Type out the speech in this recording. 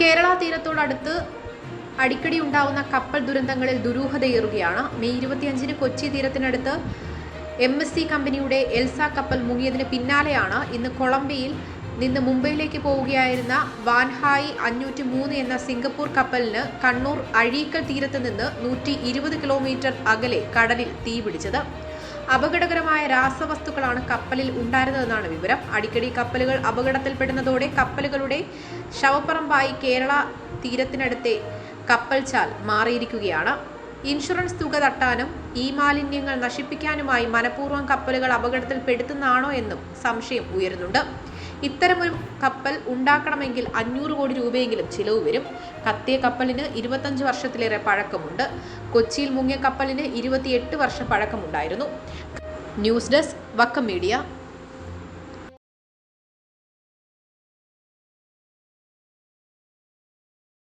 കേരള തീരത്തോടടുത്ത് അടിക്കടി ഉണ്ടാവുന്ന കപ്പൽ ദുരന്തങ്ങളിൽ ദുരൂഹതയേറുകയാണ്. മെയ് ഇരുപത്തിയഞ്ചിന് കൊച്ചി തീരത്തിനടുത്ത് എം എസ് സി കമ്പനിയുടെ എൽസ കപ്പൽ മുങ്ങിയതിന് പിന്നാലെയാണ് ഇന്ന് കൊളംബിയയിൽ നിന്ന് മുംബൈയിലേക്ക് പോവുകയായിരുന്ന വാൻഹായി അഞ്ഞൂറ്റി മൂന്ന് എന്ന സിംഗപ്പൂർ കപ്പലിന് കണ്ണൂർ അഴീക്കൽ തീരത്ത് നിന്ന് നൂറ്റി ഇരുപത് കിലോമീറ്റർ അകലെ കടലിൽ തീ പിടിച്ചത്. അപകടകരമായ രാസവസ്തുക്കളാണ് കപ്പലിൽ ഉണ്ടായിരുന്നതെന്നാണ് വിവരം. അടിക്കടി കപ്പലുകൾ അപകടത്തിൽപ്പെടുന്നതോടെ കപ്പലുകളുടെ ശവപ്പറമ്പായി കേരള തീരത്തിനടുത്തെ കപ്പൽചാൽ മാറിയിരിക്കുകയാണ്. ഇൻഷുറൻസ് തുക തട്ടാനും ഈ മാലിന്യങ്ങൾ നശിപ്പിക്കാനുമായി മനഃപൂർവം കപ്പലുകൾ അപകടത്തിൽപ്പെടുത്തുന്നതാണോ എന്നും സംശയം ഉയരുന്നുണ്ട്. ഇത്തരമൊരു കപ്പൽ ഉണ്ടാക്കണമെങ്കിൽ അഞ്ഞൂറ് കോടി രൂപയെങ്കിലും ചിലവ് വരും. കത്തിയ കപ്പലിന് ഇരുപത്തഞ്ച് വർഷത്തിലേറെ പഴക്കമുണ്ട്. കൊച്ചിയിൽ മുങ്ങിയ കപ്പലിന് ഇരുപത്തിയെട്ട് വർഷം പഴക്കമുണ്ടായിരുന്നു. News desk Vakkam media.